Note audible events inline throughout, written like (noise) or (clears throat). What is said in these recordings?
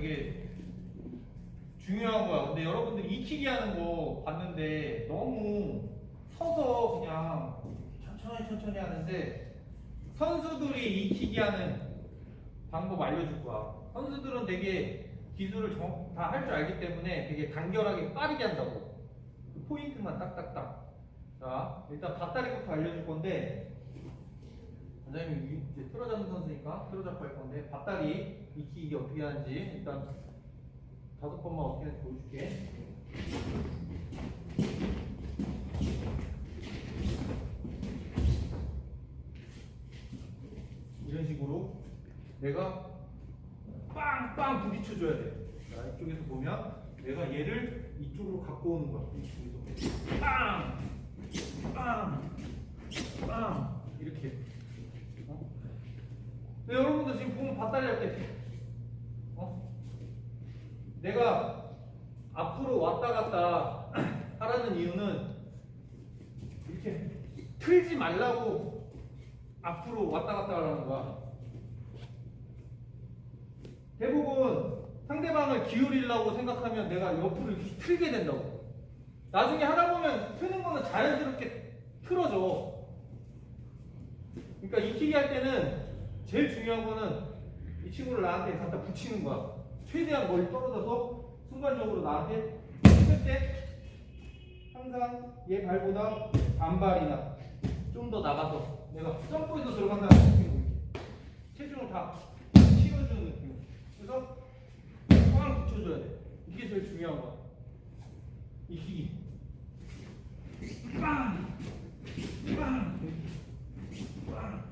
되게 중요한 거야. 근데 여러분들 익히기 하는 거 봤는데 너무 서서 그냥 천천히 천천히 하는데 선수들이 익히기 하는 방법 알려줄 거야. 선수들은 되게 기술을 다 할 줄 알기 때문에 되게 간결하게 빠르게 한다고. 그 포인트만 딱딱딱. 자, 일단 밧다리부터 알려줄 건데 원장님이 이제 틀어잡는 선수니까 틀어잡고 할 건데, 밭다리 익히기 어떻게 하는지 일단 다섯 번만 어떻게 하는지 보여줄게. 이런 식으로 내가 빵빵 부딪혀줘야 돼. 자, 이쪽에서 보면 내가 얘를 이쪽으로 갖고 오는 거야. 이쪽에서. 빵! 빵! 빵! 근데 여러분들 지금 보면 밭다리 할 때, 어? 내가 앞으로 왔다 갔다 (clears throat) 하라는 이유는 이렇게 틀지 말라고 앞으로 왔다 갔다 하라는 거야. 대부분 상대방을 기울이려고 생각하면 내가 옆으로 이렇게 틀게 된다고. 나중에 하다 보면 트는 거는 자연스럽게 틀어져. 그러니까 익히기 할 때는 제일 중요한 거는 이 친구를 나한테 갖다 붙이는 거야. 최대한 멀리 떨어져서 순간적으로 나한테 했을 때 항상 얘 발보다 반발이나 좀 더 나가서 내가 점프해서 들어간다는 느낌으로 체중을 다 실어주는 느낌. 그래서 꽉 붙여줘야 돼. 이게 제일 중요한 거야. 익히기. 빵! 빵! 빵!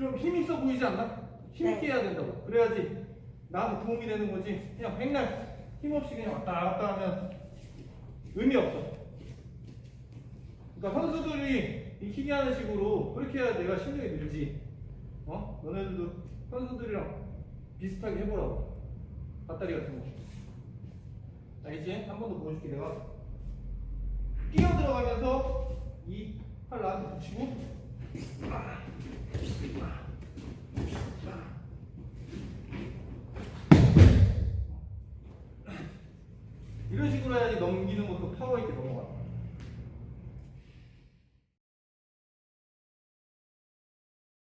좀 힘있어 보이지 않나? 힘있게 네. 해야 된다고. 그래야지 나한테 도움이 되는 거지. 그냥 백날 힘없이 그냥 왔다 갔다 하면 의미 없어. 그러니까 선수들이 익히게 하는 식으로 그렇게 해야 내가 실력이 늘지. 어? 너네들도 선수들이랑 비슷하게 해보라고. 밭다리 같은 거. 자, 이제 한번 더 보여줄게. 내가 뛰어 들어가면서 이 팔 나한테 붙이고 이런 식으로 해야지 넘기는 것도 파워 있게 넘어가.